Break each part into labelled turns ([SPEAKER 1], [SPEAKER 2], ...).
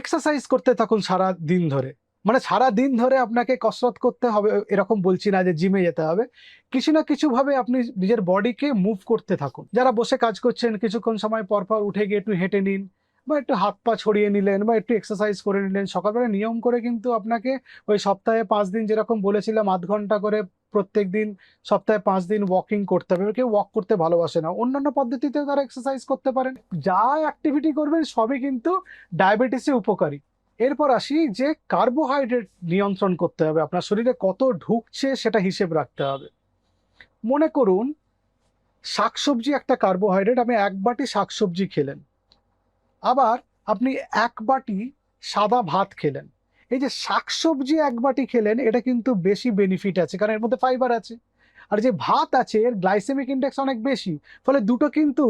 [SPEAKER 1] Exercise করতে থাকুন সারা দিন ধরে। মানে সারা দিন ধরে আপনাকে কসরত করতে হবে, এরকম বলছি না যে জিমে যেতে হবে। কিছু না কিছু ভাবে আপনি নিজের বডিকে মুভ করতে থাকুন। যারা বসে কাজ করছেন, কিছুক্ষণ সময় পর পর উঠে গিয়ে একটু হেঁটে নিন, বা একটু হাত পা ছড়িয়ে নিলেন, বা একটু এক্সারসাইজ করে নিলেন। সকালবেলা নিয়ম করে কিন্তু আপনাকে ওই সপ্তাহে পাঁচ দিন যেরকম বলেছিলাম, আধ ঘণ্টা করে প্রত্যেক দিন, সপ্তাহে পাঁচ দিন ওয়াকিং করতে হবে। কেউ ওয়াক করতে ভালোবাসে না। অন্যান্য পদ্ধতিতেও তারা এক্সারসাইজ করতে পারেন। যা অ্যাক্টিভিটি করবেন সবই কিন্তু ডায়াবেটিসে উপকারী। এরপর আসি যে কার্বোহাইড্রেট নিয়ন্ত্রণ করতে হবে। আপনার শরীরে কত ঢুকছে সেটা হিসেব রাখতে হবে। মনে করুন, শাকসবজি একটা কার্বোহাইড্রেট আপনি এক বাটি শাকসবজি খেলেন। আবার আপনি এক বাটি সাদা ভাত খেলেন। এই যে শাকসবজি এক বাটি খেলেন, এটা কিন্তু বেশি বেনিফিট আছে, কারণ এর মধ্যে ফাইবার আছে। আর যে ভাত আছে, এর গ্লাইসেমিক ইন্ডেক্স অনেক বেশি, ফলে দুটো কিন্তু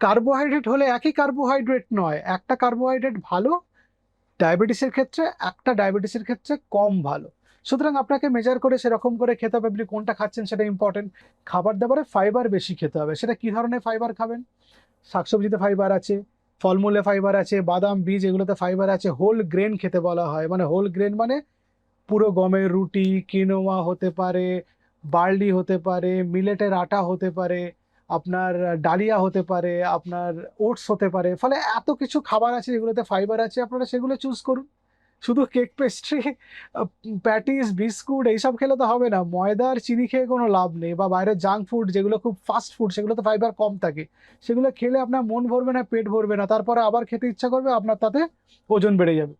[SPEAKER 1] কার্বোহাইড্রেট হলে একই কার্বোহাইড্রেট নয়, একটা কার্বোহাইড্রেট ভালো ডায়াবেটিসের ক্ষেত্রে, একটা ডায়াবেটিসের ক্ষেত্রে কম ভালো। সুতরাং আপনাকে মেজার করে সেরকম করে খেতে হবে, আপনি কোনটা খাচ্ছেন সেটা ইম্পর্টেন্ট খাবার দাবারে ফাইবার বেশি খেতে হবে, সেটা কি ধরনের ফাইবার খাবেন? শাকসবজিতে ফাইবার আছে ফলমূলে ফাইবার আছে, বাদাম, বীজ এগুলোতে ফাইবার আছে হোল গ্রেন খেতে বলা হয়। মানে হোল গ্রেন মানে পুরো গমের রুটি কিনোয়া হতে পারে, বার্লি হতে পারে মিলেটের আটা হতে পারে, আপনার ডালিয়া হতে পারে, আপনার ওটস হতে পারে। ফলে এত কিছু খাবার আছে যেগুলোতে ফাইবার আছে, আপনারা সেগুলো চুজ করুন। শুধু কেক পেস্ট্রি প্যাটিস বিস্কুট এইসব খেলে তো হবে না। ময়দা আর চিনি খেয়ে কোনো লাভ নেই বা বাইরের জাঙ্ক ফুড যেগুলো খুব ফাস্ট ফুড সেগুলো তো ফাইবার কম থাকে। সেগুলো খেলে আপনার মন ভরবে না, পেট ভরবে না। তারপরে আবার খেতে ইচ্ছা করবে, আপনার তাতে ওজন বেড়ে যাবে।